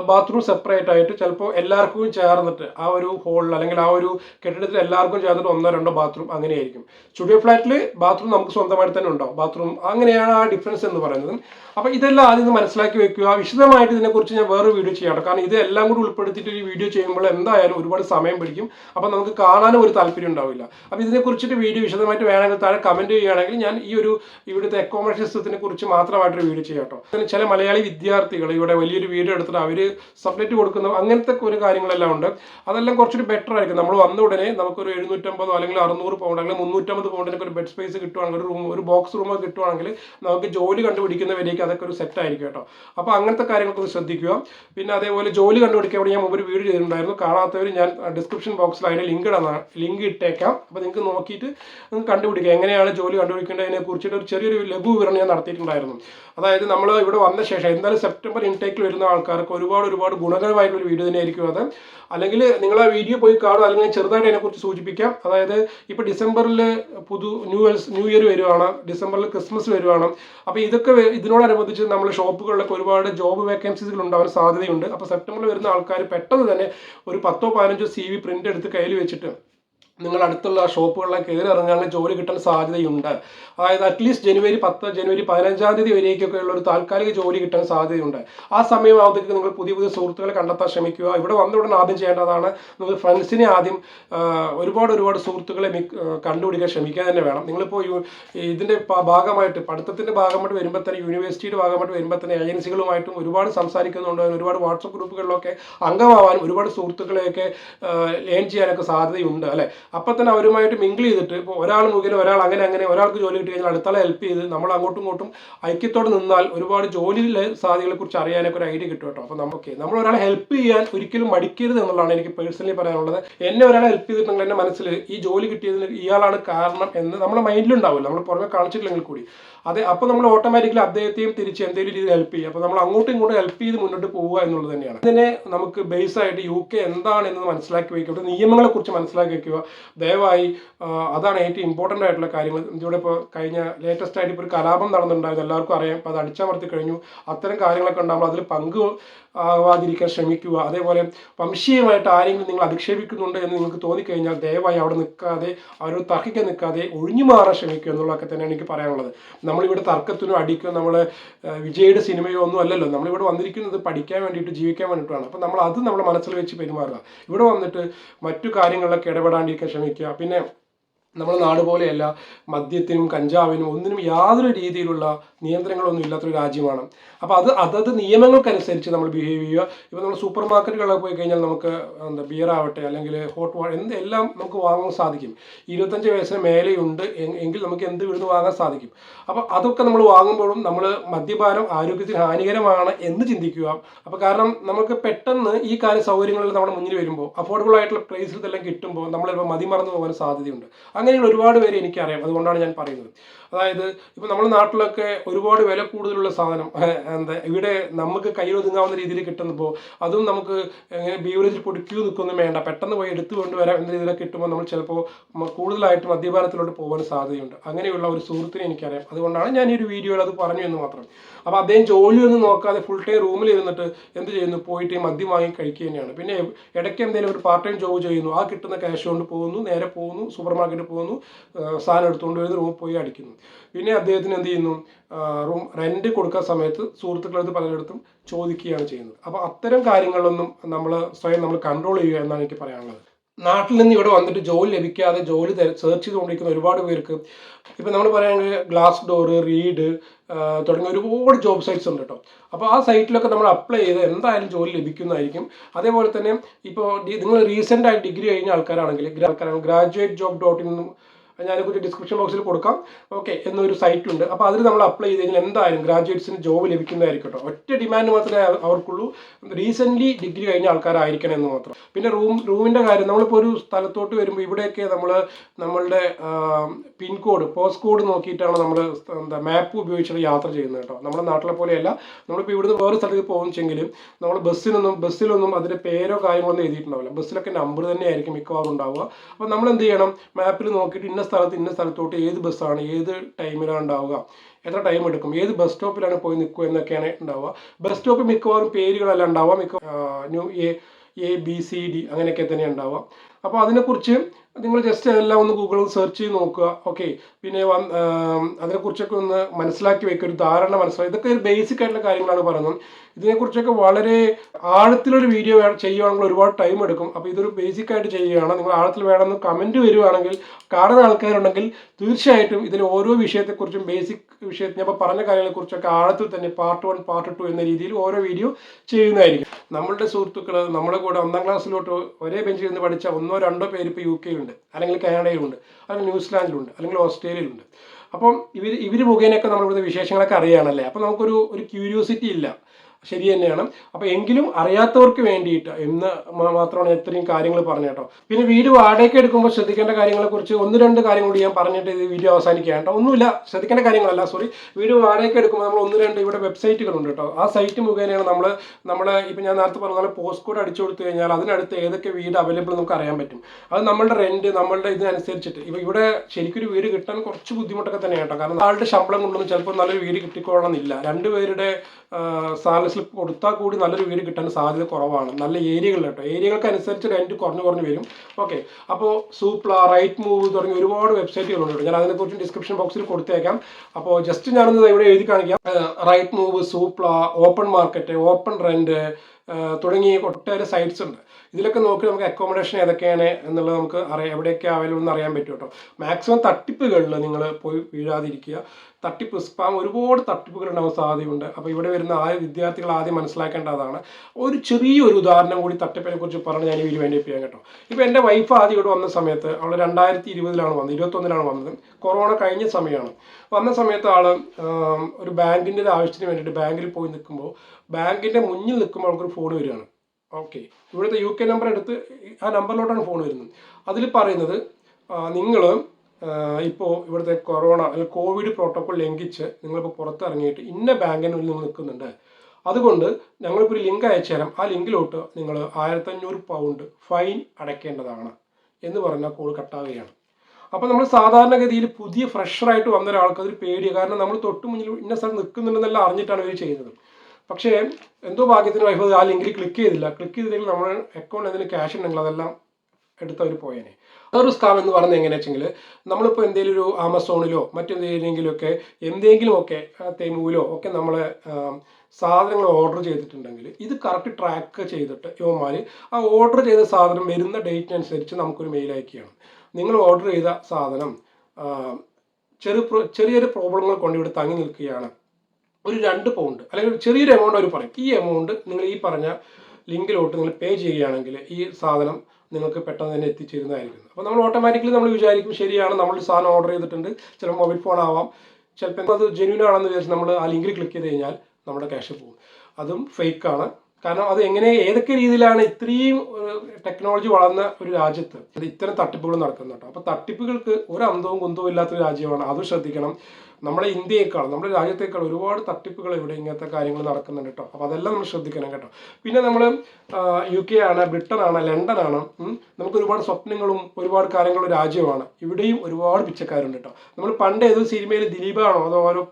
ബാത്റൂം സെപ്പറേറ്റ് ആയിട്ട് ചിലപ്പോൾ എല്ലാവർക്കും ചേർന്നിട്ട് ആ ഒരു ഹോളിൽ അല്ലെങ്കിൽ ആ ഒരു കെട്ടിടത്തിൽ എല്ലാവർക്കും ചേർന്നിട്ട് ഒന്നോ രണ്ടോ ബാത്റൂം അങ്ങനെയായിരിക്കും. സ്റ്റുഡിയോ ഫ്ലാറ്റിൽ ബാത്റൂം നമുക്ക് സ്വന്തമായിട്ട് തന്നെ ഉണ്ടാവും. ബാത്റൂം അങ്ങനെയാണ് ആ ഡിഫറൻസ് എന്ന് പറയുന്നത്. അപ്പോൾ ഇതെല്ലാം ആദ്യം മനസ്സിലാക്കി വെക്കുക. വിശദമായിട്ട് ഇതിനെക്കുറിച്ച് ഞാൻ വേറെ വീഡിയോ ചെയ്യാം. കാരണം ഇത് എല്ലാം കൂടി ഉൾപ്പെടുത്തിയിട്ട് ഒരു വീഡിയോ ചെയ്യുമ്പോൾ എന്തായാലും ഒരുപാട് സമയം പിടിക്കും. അപ്പോൾ നമുക്ക് കാണാനും ഒരു താല്പര്യം ഉണ്ടാവില്ല. അപ്പോൾ ഇതിനെക്കുറിച്ചിട്ട് വീഡിയോ വിശദമായിട്ട് വേണമെങ്കിൽ താഴെ കമന്റ് ചെയ്യുകയാണെങ്കിൽ ഞാൻ ഈ ഒരു ഇവിടുത്തെ അക്കോമഡേഷൻ സിസ്റ്റത്തിനെ കുറിച്ച് മാത്രമായിട്ടൊരു വീഡിയോ ചെയ്യാം കേട്ടോ ചില മലയാളി വിദ്യാർത്ഥികൾ ഇവിടെ വലിയൊരു വീഡിയോ എടുത്തിട്ട് അവർ സബ്മിറ്റ് കൊടുക്കുന്ന അങ്ങനത്തെ ഒരു കാര്യങ്ങളെല്ലാം ഉണ്ട്. അതെല്ലാം കുറച്ചൊരു ബെറ്റർ ആയിരിക്കും. നമ്മൾ വന്ന ഉടനെ നമുക്കൊരു എഴുന്നൂറ്റമ്പതോ അല്ലെങ്കിൽ അറുന്നൂറ് പൗണ്ട് അല്ലെങ്കിൽ മുന്നൂറ്റമ്പത് പൗണ്ടിനൊക്കെ ഒരു ബെഡ് സ്പേസ് കിട്ടുവാണെങ്കിൽ ഒരു റൂം ഒരു ബോക്സ് റൂമൊക്കെ കിട്ടുവാണെങ്കിൽ നമുക്ക് ജോലി കണ്ടുപിടിക്കുന്നവരേക്ക് അതൊക്കെ ഒരു സെറ്റ് ആയിരിക്കും കേട്ടോ. അപ്പോൾ അങ്ങനത്തെ കാര്യങ്ങളൊക്കെ ശ്രദ്ധിക്കുക. പിന്നെ അതേപോലെ ജോലി കണ്ടുപിടിക്കാൻ ഞാൻ മുമ്പ് ഒരു വീഡിയോ ചെയ്തിട്ടുണ്ടായിരുന്നു. കാണാത്തവർ ഞാൻ ഡിസ്ക്രിപ്ഷൻ ബോക്സിൽ അതിന്റെ ലിങ്ക് ഇടാം ലിങ്ക് ഇട്ടേക്കാം. അപ്പോൾ നിങ്ങൾക്ക് നോക്കിയിട്ട് നിങ്ങൾക്ക് കണ്ടുപിടിക്കാം. എങ്ങനെയാണ് ജോലി കണ്ടുപിടിക്കേണ്ടതിനെ കുറിച്ചിട്ട് ഒരു ചെറിയൊരു ലഘു വിവരണം ഞാൻ നടത്തിയിട്ടുണ്ടായിരുന്നു. അതായത് നമ്മൾ ഇവിടെ വന്ന ശേഷം എന്തായാലും സെപ്റ്റംബർ ഇൻടേക്കിൽ വരുന്ന ആൾക്കാർക്ക് ഒരുപാട് ഒരുപാട് ഗുണകരമായിട്ടുള്ള ഒരു വീഡിയോ തന്നെയായിരിക്കും അത്. അല്ലെങ്കിൽ നിങ്ങൾ ആ വീഡിയോ പോയി കാണുക അല്ലെങ്കിൽ ചെറുതായിട്ട് അതിനെക്കുറിച്ച് സൂചിപ്പിക്കാം. അതായത് ഇപ്പോൾ ഡിസംബറിൽ പുതു ന്യൂ ന്യൂ ഇയർ വരുവാണ് ഡിസംബറിൽ ക്രിസ്മസ് വരുവാണ്. അപ്പോൾ ഇതൊക്കെ ഇതിനോടനുബന്ധിച്ച് നമ്മൾ ഷോപ്പുകളിലൊക്കെ ഒരുപാട് ജോബ് വേക്കൻസീസുകൾ ഉണ്ടാവാൻ സാധ്യതയുണ്ട്. അപ്പോൾ സെപ്റ്റംബറിൽ വരുന്ന ആൾക്കാർ പെട്ടെന്ന് തന്നെ ഒരു പത്തോ പതിനഞ്ചോ സി വി പ്രിന്റ് എടുത്ത് കയ്യിൽ വെച്ചിട്ട് നിങ്ങൾ അടുത്തുള്ള ഷോപ്പുകളിലൊക്കെ കയറി ഇറങ്ങാനുള്ള ജോലി കിട്ടാൻ സാധ്യതയുണ്ട്. അതായത് അറ്റ്ലീസ്റ്റ് ജനുവരി പത്ത് ജനുവരി പതിനഞ്ചാം തീയതി വരെയൊക്കെ ഉള്ള ഒരു താൽക്കാലിക ജോലി കിട്ടാൻ സാധ്യതയുണ്ട്. ആ സമയമാകുമ്പോഴത്തേക്ക് നിങ്ങൾ പുതിയ പുതിയ സുഹൃത്തുക്കളെ കണ്ടെത്താൻ ശ്രമിക്കുക. ഇവിടെ വന്ന ഉടനെ ആദ്യം ചെയ്യേണ്ടതാണ് നിങ്ങൾ ഫ്രണ്ട്സിനെ ആദ്യം ഒരുപാട് ഒരുപാട് സുഹൃത്തുക്കളെ കണ്ടുപിടിക്കാൻ ശ്രമിക്കാൻ തന്നെ വേണം. നിങ്ങളിപ്പോൾ ഇതിന്റെ ഭാഗമായിട്ട് പഠിത്തത്തിന്റെ ഭാഗമായിട്ട് വരുമ്പോൾ തന്നെ യൂണിവേഴ്സിറ്റിയുടെ ഭാഗമായിട്ട് വരുമ്പോൾ തന്നെ ഏജൻസികളുമായിട്ടും ഒരുപാട് സംസാരിക്കുന്നുണ്ട്. ഒരുപാട് വാട്സപ്പ് ഗ്രൂപ്പുകളിലൊക്കെ അംഗമാവാനും ഒരുപാട് സുഹൃത്തുക്കളെയൊക്കെ ലേൺ ചെയ്യാനൊക്കെ സാധ്യതയുണ്ട് അല്ലേ? അപ്പം തന്നെ അവരുമായിട്ട് മിങ്കിൾ ചെയ്തിട്ട് ഇപ്പോൾ ഒരാൾ മുഖേന ഒരാൾ അങ്ങനെ അങ്ങനെ ഒരാൾക്ക് ജോലി കിട്ടി കഴിഞ്ഞാൽ അടുത്താളെ ഹെൽപ്പ് ചെയ്ത് നമ്മൾ അങ്ങോട്ടും ഇങ്ങോട്ടും ഐക്യത്തോടെ നിന്നാൽ ഒരുപാട് ജോലിയിലെ സാധ്യതകളെ കുറിച്ച് അറിയാനൊക്കെ ഒരു ഐഡിയ കിട്ടും കേട്ടോ. അപ്പോൾ നമുക്ക് നമ്മൾ ഒരാളെ ഹെൽപ്പ് ചെയ്യാൻ ഒരിക്കലും മടിക്കരുത് എന്നുള്ളതാണ് എനിക്ക് പേഴ്സണലി പറയാനുള്ളത്. എന്നെ ഒരാളെ ഹെൽപ്പ് ചെയ്തിട്ടുണ്ടെങ്കിൽ എന്റെ മനസ്സിൽ ഈ ജോലി കിട്ടിയതിന് ഇയാളാണ് കാരണം എന്ന് നമ്മുടെ മൈൻഡിലുണ്ടാവില്ല നമ്മൾ പുറമെ കാണിച്ചിട്ടില്ലെങ്കിൽ കൂടി. അതെ അപ്പോൾ നമ്മൾ ഓട്ടോമാറ്റിക്കലി അദ്ദേഹത്തെയും തിരിച്ച് എന്തെങ്കിലും രീതിയിൽ ഹെൽപ്പ് ചെയ്യും അപ്പോൾ നമ്മൾ അങ്ങോട്ടും ഇങ്ങോട്ടും ഹെൽപ്പ് ചെയ്ത് മുന്നോട്ട് പോവുക എന്നുള്ളത് തന്നെയാണ്. ഇതിനെ നമുക്ക് ബേസ് ആയിട്ട് യു കെ എന്താണ് എന്ന് മനസ്സിലാക്കി വയ്ക്കുക. നിയമങ്ങളെക്കുറിച്ച് നിയമങ്ങളെ കുറിച്ച് മനസ്സിലാക്കി വെക്കുക ദയവായി അതാണ് ഏറ്റവും ഇമ്പോർട്ടന്റ് ആയിട്ടുള്ള കാര്യങ്ങൾ. ഇവിടെ ഇപ്പോൾ കഴിഞ്ഞ ലേറ്റസ്റ്റ് ആയിട്ട് ഇപ്പോൾ ഒരു കലാപം നടന്നിട്ടുണ്ടായിരുന്നു. എല്ലാവർക്കും അറിയാം. അപ്പോൾ അത് അടിച്ചമർത്തി കഴിഞ്ഞു. അത്തരം കാര്യങ്ങളൊക്കെ ഉണ്ടാകുമ്പോൾ അതിൽ പങ്ക് ആവാതിരിക്കാൻ ശ്രമിക്കുക. അതേപോലെ വംശീയമായിട്ട് ആരെങ്കിലും നിങ്ങൾ അധിക്ഷേപിക്കുന്നുണ്ട് എന്ന് നിങ്ങൾക്ക് തോന്നിക്കഴിഞ്ഞാൽ ദയവായി അവിടെ നിൽക്കാതെ അവരോട് തർക്കിക്കാൻ നിൽക്കാതെ ഒഴിഞ്ഞു മാറാൻ ശ്രമിക്കുക എന്നുള്ളതൊക്കെ തന്നെയാണ് എനിക്ക് പറയാനുള്ളത്. നമ്മളിവിടെ തർക്കത്തിനോ അടിക്കോ നമ്മൾ വിജയുടെ സിനിമയോ ഒന്നും അല്ലല്ലോ. നമ്മളിവിടെ വന്നിരിക്കുന്നത് പഠിക്കാൻ വേണ്ടിയിട്ട് ജീവിക്കാൻ വേണ്ടിയിട്ടാണ്. അപ്പോൾ നമ്മൾ അത് നമ്മുടെ മനസ്സിൽ വെച്ച് പെരുമാറുക. ഇവിടെ വന്നിട്ട് മറ്റു കാര്യങ്ങളിലൊക്കെ ഇടപെടാണ്ടിരിക്കാൻ ശ്രമിക്കുക പിന്നെ നമ്മുടെ നാട് പോലെയല്ല മദ്യത്തിനും കഞ്ചാവിനും ഒന്നിനും യാതൊരു രീതിയിലുള്ള നിയന്ത്രണങ്ങളൊന്നും ഇല്ലാത്തൊരു രാജ്യമാണ്. അപ്പോൾ അത് അതത് നിയമങ്ങൾക്കനുസരിച്ച് നമ്മൾ ബിഹേവ് ചെയ്യുക. ഇപ്പോൾ നമ്മൾ സൂപ്പർ മാർക്കറ്റുകളിൽ പോയി കഴിഞ്ഞാൽ നമുക്ക് എന്താ ബിയർ ആവട്ടെ അല്ലെങ്കിൽ ഹോട്ട് വാട്ടർ എന്ത് എല്ലാം നമുക്ക് വാങ്ങാൻ സാധിക്കും. ഇരുപത്തഞ്ച് വയസ്സിന് മേലെയുണ്ട് എങ്കിൽ നമുക്ക് എന്ത് വിടുന്ന് വാങ്ങാൻ സാധിക്കും. അപ്പോൾ അതൊക്കെ നമ്മൾ വാങ്ങുമ്പോഴും നമ്മൾ മദ്യപാനം ആരോഗ്യത്തിന് ഹാനികരമാണ് എന്ന് ചിന്തിക്കുക. അപ്പോൾ കാരണം നമുക്ക് പെട്ടെന്ന് ഈ കാര്യ സൗകര്യങ്ങളിൽ നമ്മുടെ മുന്നിൽ വരുമ്പോൾ അഫോർഡബിൾ ആയിട്ടുള്ള പ്രൈസിൽ ഇതെല്ലാം കിട്ടുമ്പോൾ നമ്മൾ ചിലപ്പോൾ മതിമറന്നു പോകാൻ സാധ്യതയുണ്ട്. അങ്ങനെയുള്ള ഒരുപാട് പേരെ എനിക്കറിയാം. അതുകൊണ്ടാണ് ഞാൻ പറയുന്നത്. അതായത് ഇപ്പം നമ്മുടെ നാട്ടിലൊക്കെ ഒരുപാട് വില കൂടുതലുള്ള സാധനം എന്താ ഇവിടെ നമുക്ക് കയ്യിൽ ഒതുങ്ങാവുന്ന രീതിയിൽ കിട്ടുന്നപ്പോൾ അതും നമുക്ക് എങ്ങനെ ബീവറേജിൽ പൊടിക്കൂ നിൽക്കൊന്നും വേണ്ട. പെട്ടെന്ന് പോയി എടുത്തു കൊണ്ടുവരാം എന്ന രീതിയിലൊക്കെ കിട്ടുമ്പോൾ നമ്മൾ ചിലപ്പോൾ കൂടുതലായിട്ട് മദ്യപാനത്തിലോട്ട് പോകാൻ സാധ്യതയുണ്ട്. അങ്ങനെയുള്ള ഒരു സുഹൃത്തിനെ എനിക്കറിയാം. അതുകൊണ്ടാണ് ഞാൻ ഈ ഒരു വീഡിയോയിൽ അത് പറഞ്ഞു എന്ന് മാത്രം. അപ്പോൾ അദ്ദേഹം ജോലിയൊന്നും നോക്കാതെ ഫുൾ ടൈം റൂമിൽ ഇരുന്നിട്ട് എന്ത് ചെയ്യുന്നു? പോയിട്ട് മദ്യം വാങ്ങി കഴിക്കുക തന്നെയാണ്. പിന്നെ ഇടയ്ക്ക് എന്തെങ്കിലും ഒരു പാർട്ട് ടൈം ജോബ് ചെയ്യുന്നു. ആ കിട്ടുന്ന ക്യാഷ് കൊണ്ട് പോകുന്നു നേരെ പോകുന്നു സൂപ്പർ മാർക്കറ്റിൽ പോകുന്നു സാധനം എടുത്തുകൊണ്ട് വരുന്നു റൂമിൽ പോയി അടിക്കുന്നു. പിന്നെ അദ്ദേഹത്തിന് എന്ത് ചെയ്യുന്നു? റൂം റെന്റ് കൊടുക്കാൻ സമയത്ത് സുഹൃത്തുക്കളടുത്ത് പലയിടത്തും ചോദിക്കുകയാണ് ചെയ്യുന്നത്. അപ്പോൾ അത്തരം കാര്യങ്ങളൊന്നും നമ്മൾ സ്വയം നമ്മൾ കൺട്രോൾ ചെയ്യുക എന്നാണ് എനിക്ക് പറയാനുള്ളത്. നാട്ടിൽ നിന്ന് ഇവിടെ വന്നിട്ട് ജോലി ലഭിക്കാതെ ജോലി സെർച്ച് ചെയ്തുകൊണ്ടിരിക്കുന്ന ഒരുപാട് പേർക്ക് ഇപ്പം നമ്മൾ പറയുകയാണെങ്കിൽ ഗ്ലാസ് ഡോറ് റീഡ് തുടങ്ങിയ ഒരുപാട് ജോബ് സൈറ്റ്സ് ഉണ്ട് കേട്ടോ അപ്പോൾ ആ സൈറ്റിലൊക്കെ നമ്മൾ അപ്ലൈ ചെയ്ത് എന്തായാലും ജോലി ലഭിക്കുന്നതായിരിക്കും. അതേപോലെ തന്നെ ഇപ്പോൾ നിങ്ങൾ റീസെന്റ് ആയി ഡിഗ്രി കഴിഞ്ഞ ആൾക്കാരാണെങ്കിൽ ഗ്രാജുവേറ്റ് ജോബ് ഡോട്ട് ഇൻ ഞാനെക്കുറിച്ച് ഡിസ്ക്രിപ്ഷൻ ബോക്സിൽ കൊടുക്കാം. ഓക്കെ എന്നൊരു സൈറ്റ് ഉണ്ട്. അപ്പോൾ അതിൽ നമ്മൾ അപ്ലൈ ചെയ്ത് കഴിഞ്ഞാൽ എന്തായാലും ഗ്രാജുവേറ്റ്സിന് ജോബ് ലഭിക്കുന്നതായിരിക്കും കേട്ടോ. ഒറ്റ ഡിമാൻഡ് മാത്രമേ അവർക്കുള്ളൂ. റീസെന്റ്ലി ഡിഗ്രി കഴിഞ്ഞ ആൾക്കാരായിരിക്കണം എന്ന് മാത്രം. പിന്നെ റൂം റൂമിന്റെ കാര്യം നമ്മളിപ്പോൾ ഒരു സ്ഥലത്തോട്ട് വരുമ്പോൾ ഇവിടെയൊക്കെ നമ്മൾ നമ്മളുടെ പിൻകോഡ് പോസ്റ്റ് കോഡ് നോക്കിയിട്ടാണ് നമ്മൾ എന്താ മാപ്പ് ഉപയോഗിച്ചിട്ട് യാത്ര ചെയ്യുന്നത് കേട്ടോ. നമ്മുടെ നാട്ടിലെ പോലെയല്ല. നമ്മളിപ്പോൾ ഇവിടുന്ന് വേറെ സ്ഥലത്തേക്ക് പോകുന്നെങ്കിലും നമ്മൾ ബസ്സിനൊന്നും ബസ്സിലൊന്നും അതിന്റെ പേരോ കാര്യങ്ങളൊന്നും എഴുതിയിട്ടുണ്ടാവില്ല. ബസ്സിലൊക്കെ നമ്പർ തന്നെയായിരിക്കും മിക്കവാറും ഉണ്ടാവുക. അപ്പോൾ നമ്മൾ എന്ത് ചെയ്യണം മാപ്പിൽ നോക്കിയിട്ട് ഇന്ന സ്ഥലത്ത് ഇന്ന സ്ഥലത്തോട്ട് ഏത് ബസ്സാണ് ഏത് ടൈമിലാണ് ഉണ്ടാവുക എത്ര ടൈം എടുക്കും ഏത് ബസ് സ്റ്റോപ്പിലാണ് പോയി നിൽക്കുക എന്നൊക്കെയാണ് ഉണ്ടാവുക. ബസ് സ്റ്റോപ്പ് മിക്കവാറും പേരുകളല്ല ഉണ്ടാവുക. മിക്ക new A A B C D അങ്ങനെയൊക്കെ തന്നെ ഉണ്ടാവുക. അപ്പോൾ അതിനെക്കുറിച്ച് നിങ്ങൾ ജസ്റ്റ് എല്ലാം ഒന്ന് ഗൂഗിളിൽ സെർച്ച് ചെയ്ത് നോക്കുക. ഓക്കെ പിന്നെ അതിനെക്കുറിച്ചൊക്കെ ഒന്ന് മനസ്സിലാക്കി വെക്കുക. ഒരു ധാരണ മനസ്സിലാക്കി ഇതൊക്കെ ഒരു ബേസിക് ആയിട്ടുള്ള കാര്യങ്ങളാണ് പറയുന്നത്. ഇതിനെക്കുറിച്ചൊക്കെ വളരെ ആഴത്തിലൊരു വീഡിയോ ചെയ്യുകയാണെങ്കിൽ ഒരുപാട് ടൈം എടുക്കും. അപ്പോൾ ഇതൊരു ബേസിക് ആയിട്ട് ചെയ്യുകയാണ്. നിങ്ങൾ ആഴത്തിൽ വേണമെന്ന് കമന്റ് വരുവാണെങ്കിൽ കാണുന്ന ആൾക്കാരുണ്ടെങ്കിൽ തീർച്ചയായിട്ടും ഇതിൽ ഓരോ വിഷയത്തെക്കുറിച്ചും ബേസിക് വിഷയത്തിൽ ഞാൻ ഇപ്പോൾ പറഞ്ഞ കാര്യങ്ങളെക്കുറിച്ചൊക്കെ ആഴത്തിൽ തന്നെ പാർട്ട് വൺ പാർട്ട് ടു എന്ന രീതിയിൽ ഓരോ വീഡിയോ ചെയ്യുന്നതായിരിക്കും. നമ്മളുടെ സുഹൃത്തുക്കൾ നമ്മുടെ കൂടെ ഒന്നാം ക്ലാസ്സിലോട്ട് ഒരേ ബെഞ്ചിൽ നിന്ന് പഠിച്ച ഒന്നോ രണ്ടോ പേര് ഇപ്പോൾ യു കെയിലുണ്ട് അല്ലെങ്കിൽ കാനഡയിലുണ്ട് അല്ലെങ്കിൽ ന്യൂസിലാൻഡിലുണ്ട് അല്ലെങ്കിൽ ഓസ്ട്രേലിയയിലുണ്ട്. അപ്പം ഇവർ ഇവർ മുഖേനയൊക്കെ നമ്മളിവിടുത്തെ വിശേഷങ്ങളൊക്കെ അറിയാണല്ലേ അപ്പം നമുക്കൊരു ഒരു ക്യൂരിയോസിറ്റി ഇല്ല. ശരി തന്നെയാണ്. അപ്പോൾ എങ്കിലും അറിയാത്തവർക്ക് വേണ്ടിയിട്ട് എന്ന് മാത്രമാണ് ഇത്രയും കാര്യങ്ങൾ പറഞ്ഞു കേട്ടോ. പിന്നെ വീട് വാടകയ്ക്ക് എടുക്കുമ്പോൾ ശ്രദ്ധിക്കേണ്ട കാര്യങ്ങളെ കുറിച്ച് ഒന്ന് രണ്ട് കാര്യം കൂടി ഞാൻ പറഞ്ഞിട്ട് ഇത് വീഡിയോ അവസാനിക്കുകയാണ് കേട്ടോ. ഒന്നുമില്ല ശ്രദ്ധിക്കേണ്ട കാര്യങ്ങളല്ല സോറി വീട് വാടകയ്ക്ക് എടുക്കുമ്പോൾ നമ്മൾ ഒന്ന് രണ്ട് ഇവിടെ വെബ്സൈറ്റുകളുണ്ട് കേട്ടോ. ആ സൈറ്റ് മുഖേനയാണ് നമ്മൾ നമ്മൾ ഇപ്പം ഞാൻ നേരത്തെ പറഞ്ഞ പോലെ പോസ്റ്റ് കോഡ് അടിച്ചു കൊടുത്തു കഴിഞ്ഞാൽ അതിനടുത്ത് ഏതൊക്കെ വീട് അവൈലബിൾ നമുക്ക് അറിയാൻ പറ്റും. അത് നമ്മളുടെ റെന്റ് നമ്മളുടെ ഇതിനനുസരിച്ചിട്ട്. ഇപ്പം ഇവിടെ ശരിക്കും ഒരു വീട് കിട്ടാൻ കുറച്ച് ബുദ്ധിമുട്ടൊക്കെ തന്നെയാണ് കേട്ടോ. കാരണം ആളുടെ ശമ്പളം കൊണ്ടൊന്നും ചിലപ്പോൾ നല്ലൊരു വീട് കിട്ടിക്കൊള്ളണമെന്നില്ല രണ്ടുപേരുടെ സാലറി സ്ലിപ്പ് കൊടുത്താൽ കൂടി നല്ലൊരു വീട് കിട്ടാൻ സാധ്യത കുറവാണ്. നല്ല ഏരിയകളിൽ കേട്ടോ. ഏരിയകൾക്ക് അനുസരിച്ച് റെന്റ് കുറഞ്ഞു കുറഞ്ഞ് വരും. ഓക്കെ അപ്പോൾ സൂപ്ല റൈറ്റ് മൂവ് തുടങ്ങി ഒരുപാട് വെബ്സൈറ്റുകളുണ്ട് ഞാൻ അതിനെക്കുറിച്ച് ഡിസ്ക്രിപ്ഷൻ ബോക്സിൽ കൊടുത്തേക്കാം. അപ്പോൾ ജസ്റ്റ് ഞാനൊന്ന് ഇവിടെ എഴുതി കാണിക്കാം. Rightmove Zoopla open market OpenRent തുടങ്ങിയ ഒട്ടേറെ സൈറ്റ്സ് ഉണ്ട്. ഇതിലൊക്കെ നോക്കി നമുക്ക് അക്കോമഡേഷൻ ഏതൊക്കെയാണ് എന്നുള്ളത് നമുക്ക് അറിയാം. എവിടെയൊക്കെ അവൈലബിൾ എന്ന് അറിയാൻ പറ്റും കേട്ടോ. മാക്സിമം തട്ടിപ്പുകളിൽ നിങ്ങൾ പോയി വീഴാതിരിക്കുക. തട്ടിപ്പ് സ്പാം ഒരുപാട് തട്ടിപ്പുകൾ ഉണ്ടാവാൻ സാധ്യതയുണ്ട്. അപ്പോൾ ഇവിടെ വരുന്ന ആ വിദ്യാർത്ഥികൾ ആദ്യം മനസ്സിലാക്കേണ്ടതാണ്. ഒരു ചെറിയൊരു ഉദാഹരണം കൂടി തട്ടിപ്പിനെ കുറിച്ച് പറഞ്ഞ് ഞാൻ ഈ വീഡിയോ വേണ്ടി ചെയ്യാൻ കേട്ടോ. ഇപ്പോൾ എന്റെ വൈഫ് ആദ്യം ഇവിടെ വന്ന സമയത്ത് അവൾ രണ്ടായിരത്തി ഇരുപതിലാണ് വന്നത് ഇരുപത്തൊന്നിലാണ് വന്നത്. കൊറോണ കഴിഞ്ഞ സമയമാണ്. വന്ന സമയത്ത് ആൾ ഒരു ബാങ്കിന്റെ ആവശ്യത്തിന് വേണ്ടിയിട്ട് ബാങ്കിൽ പോയി നിൽക്കുമ്പോൾ ബാങ്കിന്റെ മുന്നിൽ നിൽക്കുമ്പോൾ അവൾക്കൊരു ഫോൺ വരികയാണ്. ഓക്കെ ഇവിടുത്തെ യു കെ നമ്പർ എടുത്ത് ആ നമ്പറിലോട്ടാണ് ഫോൺ വരുന്നത്. അതിൽ പറയുന്നത് നിങ്ങൾ ഇപ്പോൾ ഇവിടുത്തെ കൊറോണ അല്ലെങ്കിൽ കോവിഡ് പ്രോട്ടോകോൾ ലംഘിച്ച് നിങ്ങളിപ്പോൾ പുറത്തിറങ്ങിയിട്ട് ഇന്ന ബാങ്കിനുള്ളിൽ നിങ്ങൾ നിൽക്കുന്നുണ്ട്. അതുകൊണ്ട് ഞങ്ങളിപ്പോൾ ഒരു ലിങ്ക് അയച്ചു തരാം. ആ ലിങ്കിലോട്ട് നിങ്ങൾ ആയിരത്തഞ്ഞൂറ് പൗണ്ട് ഫൈൻ അടയ്ക്കേണ്ടതാണ് എന്ന് പറഞ്ഞാൽ കോൾ കട്ടാവുകയാണ് അപ്പോൾ നമ്മൾ സാധാരണഗതിയിൽ പുതിയ ഫ്രഷറായിട്ട് വന്ന ഒരാൾക്ക് അതൊരു പേടിയാണ് കാരണം നമ്മൾ തൊട്ട് മുന്നിൽ ഇന്ന സ്ഥലം നിൽക്കുന്നുണ്ടെന്നെല്ലാം അറിഞ്ഞിട്ടാണ് ഇവർ ചെയ്യുന്നത്. പക്ഷേ എന്തോ ഭാഗ്യത്തിന് വൈഫ് ആ ലിങ്കിൽ ക്ലിക്ക് ചെയ്തില്ല. ക്ലിക്ക് ചെയ്തില്ലെങ്കിൽ നമ്മൾ അക്കൗണ്ട് എന്തെങ്കിലും ക്യാഷ് ഉണ്ടെങ്കിൽ അതെല്ലാം എടുത്ത് അവർ പോയേനെ. അതൊരു സ്കാം എന്ന് പറയുന്നത് വെച്ചെങ്കിൽ നമ്മളിപ്പോൾ എന്തെങ്കിലും ഒരു ആമസോണിലോ മറ്റെന്തെങ്കിലുമൊക്കെ എന്തെങ്കിലുമൊക്കെ തെമുവിലോ ഒക്കെ നമ്മൾ സാധനങ്ങൾ ഓർഡർ ചെയ്തിട്ടുണ്ടെങ്കിൽ ഇത് കറക്റ്റ് ട്രാക്ക് ചെയ്തിട്ട് ഇവന്മാർ ആ ഓർഡർ ചെയ്ത സാധനം വരുന്ന ഡേറ്റിനനുസരിച്ച് നമുക്കൊരു മെയിൽ അയക്കുകയാണ്. നിങ്ങൾ ഓർഡർ ചെയ്ത സാധനം ചെറു ചെറിയൊരു പ്രോബ്ലങ്ങൾ കൊണ്ട് തങ്ങി നിൽക്കുകയാണ്. ഒരു രണ്ട് പൗണ്ട് അല്ലെങ്കിൽ ചെറിയൊരു എമൗണ്ട് അവർ പറയും. ഈ എമൗണ്ട് നിങ്ങൾ ഈ പറഞ്ഞ ലിങ്കിലോട്ട് നിങ്ങൾ പേ ചെയ്യുകയാണെങ്കിൽ ഈ സാധനം നിങ്ങൾക്ക് പെട്ടെന്ന് തന്നെ എത്തിച്ചേരുന്നതായിരിക്കും. അപ്പോൾ നമ്മൾ ഓട്ടോമാറ്റിക്കലി നമ്മൾ വിചാരിക്കും ശരിയാണ് നമ്മൾ സാധനം ഓർഡർ ചെയ്തിട്ടുണ്ട് ചിലപ്പോൾ മൊബൈൽ ഫോൺ ആവാം. ചിലപ്പോൾ അത് ജെന്യൂൻ ആണെന്ന് വിചാരിച്ച് നമ്മൾ ആ ലിങ്കിൽ ക്ലിക്ക് ചെയ്ത് കഴിഞ്ഞാൽ നമ്മുടെ ക്യാഷ് പോകും. അതും ഫേക്കാണ് കാരണം അത് എങ്ങനെ ഏതൊക്കെ രീതിയിലാണ് ഇത്രയും ടെക്നോളജി വളർന്ന ഒരു രാജ്യത്ത് ഇത് ഇത്തരം തട്ടിപ്പുകൾ നടക്കുന്നത് അപ്പോൾ തട്ടിപ്പുകൾക്ക് ഒരു അന്തവും കുന്തവും ഇല്ലാത്തൊരു രാജ്യമാണ്. അതും ശ്രദ്ധിക്കണം. നമ്മുടെ ഇന്ത്യയേക്കാൾ നമ്മുടെ രാജ്യത്തേക്കാൾ ഒരുപാട് തട്ടിപ്പുകൾ ഇവിടെ ഇങ്ങനത്തെ കാര്യങ്ങൾ നടക്കുന്നുണ്ട് കേട്ടോ. അപ്പോൾ അതെല്ലാം നമ്മൾ ശ്രദ്ധിക്കണം കേട്ടോ. പിന്നെ നമ്മൾ യു കെ ആണ് ബ്രിട്ടൻ ആണ് ലണ്ടൻ ആണ് നമുക്ക് ഒരുപാട് സ്വപ്നങ്ങളും ഒരുപാട് കാര്യങ്ങളും രാജ്യമാണ്. ഇവിടെയും ഒരുപാട് പിച്ചക്കാരുണ്ട് കേട്ടോ. നമ്മൾ പണ്ട് ഏതോ സിനിമയിൽ ദിലീപാണോ അതോ ഓരോ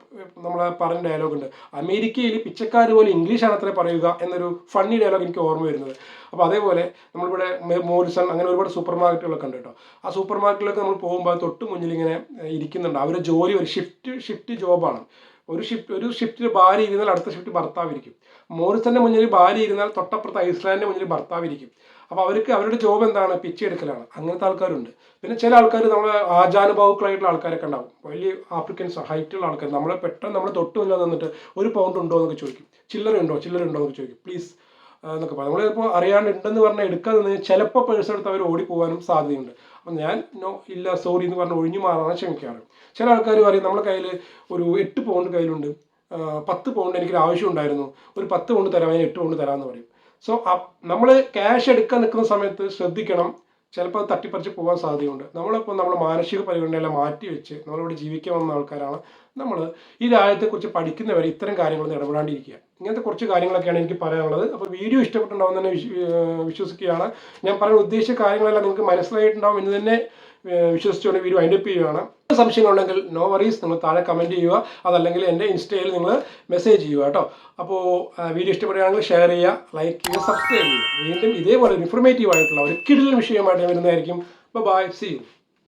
നമ്മളെ പറഞ്ഞ ഡയലോഗ് ഉണ്ട്. അമേരിക്കയിൽ പിച്ചക്കാർ പോലെ ഇംഗ്ലീഷാണ് അത്ര പറയുക എന്നൊരു ഫണ്ണി ഡയലോഗ് എനിക്ക് ഓർമ്മ വരുന്നത്. അപ്പോൾ അതേപോലെ നമ്മളിവിടെ മോറിസൺ അങ്ങനെ ഒരുപാട് സൂപ്പർ മാർക്കറ്റുകളൊക്കെ ഉണ്ട് കേട്ടോ. ആ സൂപ്പർ മാർക്കറ്റിലൊക്കെ നമ്മൾ പോകുമ്പോൾ തൊട്ട് മുന്നിൽ ഇങ്ങനെ ഇരിക്കുന്നുണ്ട്. അവരുടെ ജോലി ഒരു ഷിഫ്റ്റ് ഷിഫ്റ്റ് ജോബാണ്. ഒരു ഷിഫ്റ്റ് ഒരു ഷിഫ്റ്റിൽ ഭാര്യ ഇരുന്നാൽ അടുത്ത ഷിഫ്റ്റ് ഭർത്താവ് ഇരിക്കും മോറിസന്റെ മുന്നിൽ ഭാര്യ ഇരുന്നാൽ തൊട്ടപ്പുറത്ത് ഐസ്ലാൻഡിന്റെ മുന്നിൽ ഭർത്താവ് ഇരിക്കും അപ്പോൾ അവർക്ക് അവരുടെ ജോബ് എന്താണ്? പിച്ചെടുക്കലാണ് അങ്ങനത്തെ ആൾക്കാരുണ്ട്. പിന്നെ ചില ആൾക്കാർ നമ്മളെ ആചാനുഭാവുക്കളായിട്ടുള്ള ആൾക്കാരൊക്കെ ഉണ്ടാവും. വലിയ ആഫ്രിക്കൻസ് ഹൈറ്റുള്ള ആൾക്കാർ നമ്മളെ പെട്ടെന്ന് നമ്മൾ തൊട്ട് മുന്നിൽ നിന്നിട്ട് ഒരു പൗണ്ട് ഉണ്ടോ എന്നൊക്കെ ചോദിക്കും. ചില്ലറ ഉണ്ടോ ചില്ലറ ഉണ്ടോ എന്നൊക്കെ ചോദിക്കും. പ്ലീസ് എന്നൊക്കെ പറയാം. നമ്മൾ ചിലപ്പോൾ അറിയാണ്ടുണ്ടെന്ന് പറഞ്ഞാൽ എടുക്കാതെ നിന്ന് ചിലപ്പോൾ പേഴ്സ് എടുത്ത് അവർ ഓടിപ്പോകാനും സാധ്യതയുണ്ട്. അപ്പം ഞാൻ നോ ഇല്ല സോറി എന്ന് പറഞ്ഞ് ഒഴിഞ്ഞു മാറാൻ ശ്രമിക്കാറ്. ചില ആൾക്കാർ പറയും നമ്മുടെ കയ്യിൽ ഒരു എട്ട് പൗണ്ട് കയ്യിലുണ്ട്. പത്ത് പൗണ്ട് എനിക്കൊരു ആവശ്യം ഉണ്ടായിരുന്നു. ഒരു പത്ത് പൗണ്ട് തരാം ഞാൻ എട്ട് പൗണ്ട് തരാമെന്ന് പറയും. സോ നമ്മൾ ക്യാഷ് എടുക്കാൻ നിൽക്കുന്ന സമയത്ത് ശ്രദ്ധിക്കണം. ചിലപ്പോൾ അത് തട്ടിപ്പറിച്ച് പോകാൻ സാധ്യതയുണ്ട്. നമ്മളിപ്പോൾ നമ്മൾ മാനസിക പരിഗണനയെല്ലാം മാറ്റി വെച്ച് നമ്മളിവിടെ ജീവിക്കാൻ വന്ന ആൾക്കാരാണ്. നമ്മൾ ഈ രാജ്യത്തെക്കുറിച്ച് പഠിക്കുന്നവർ ഇത്തരം കാര്യങ്ങളൊന്നും ഇടപെടാണ്ടിരിക്കുക. ഇങ്ങനത്തെ കുറച്ച് കാര്യങ്ങളൊക്കെയാണ് എനിക്ക് പറയാനുള്ളത്. അപ്പോൾ വീഡിയോ ഇഷ്ടപ്പെട്ടുണ്ടാവും തന്നെ വിശ്വ- വിശ്വസിക്കുകയാണ്. ഞാൻ പറയാൻ ഉദ്ദേശിച്ച കാര്യങ്ങളെല്ലാം നിങ്ങൾക്ക് മനസ്സിലായിട്ടുണ്ടാവും എന്ന് തന്നെ വിശ്വസിച്ചുകൊണ്ട് വീഡിയോ വൈൻഡപ്പ് ചെയ്യുകയാണ്. സംശയങ്ങളുണ്ടെങ്കിൽ നോ വറീസ് നിങ്ങൾ താഴെ കമന്റ് ചെയ്യുക. അതല്ലെങ്കിൽ എന്റെ ഇൻസ്റ്റയിൽ നിങ്ങൾ മെസ്സേജ് ചെയ്യുക കേട്ടോ. അപ്പോൾ വീഡിയോ ഇഷ്ടപ്പെടുകയാണെങ്കിൽ ഷെയർ ചെയ്യുക ലൈക്ക് ചെയ്യുക സബ്സ്ക്രൈബ് ചെയ്യുക. വീണ്ടും ഇതേപോലെ ഇൻഫർമേറ്റീവ് ആയിട്ടുള്ള ഒരു കിടിലൻ വിഷയമായിട്ട് വരുന്നതായിരിക്കും. By C U